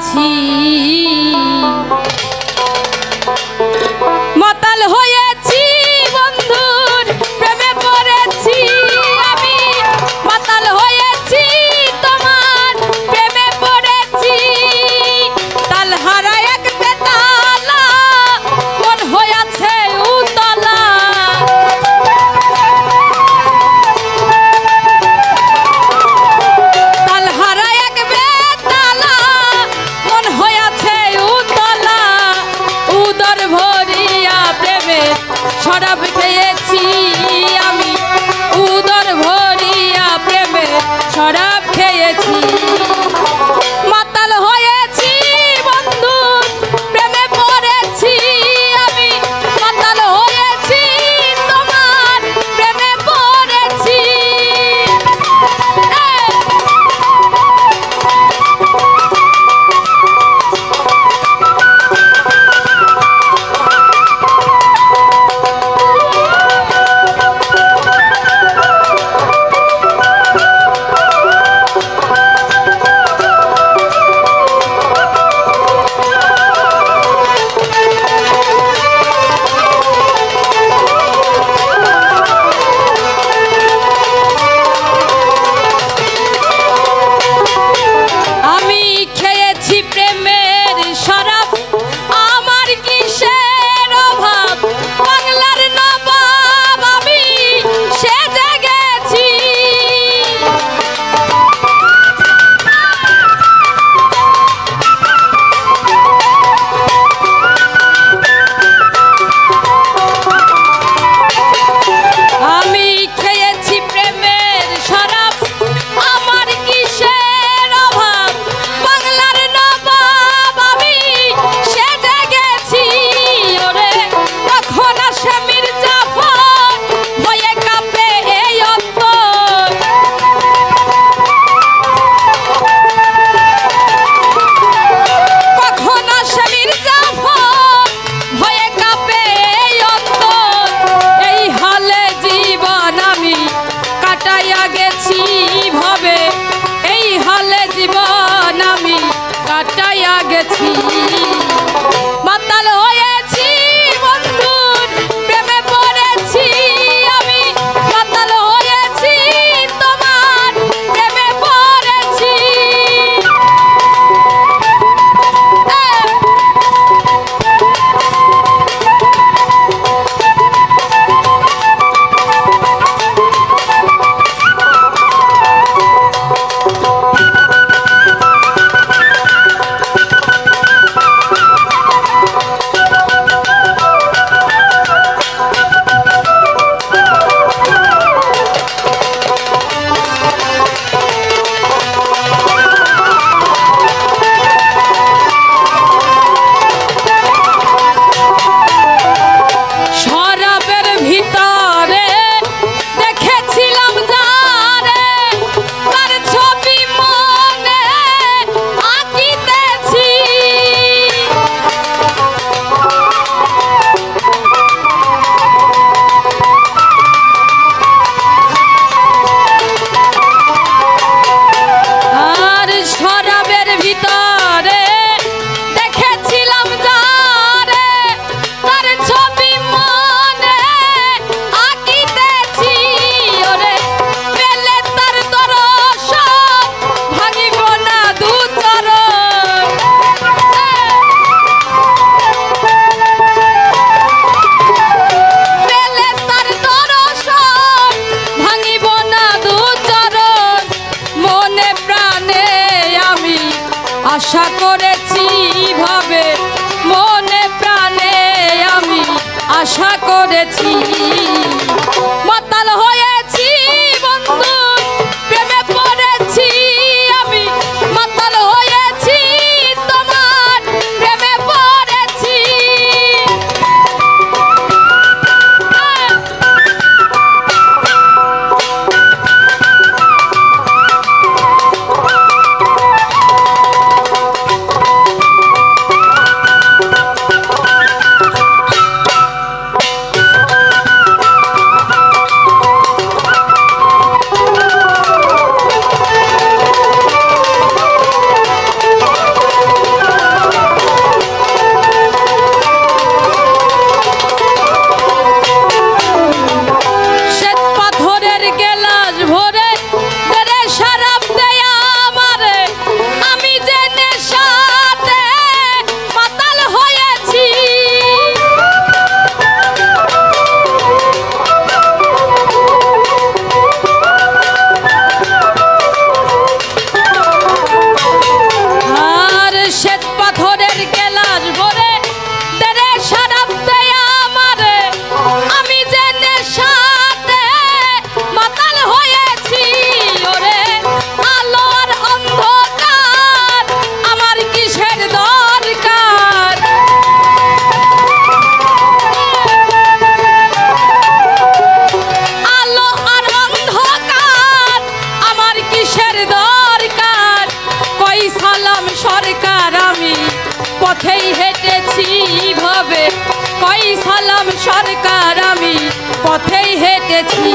起。আশা করেছি ভাবে মনে প্রাণে আমি আশা করেছি। মাতাল হয়ে পথেই হেঁটেছি ভাবে কই সালাম সরকার আমি পথেই হেঁটেছি।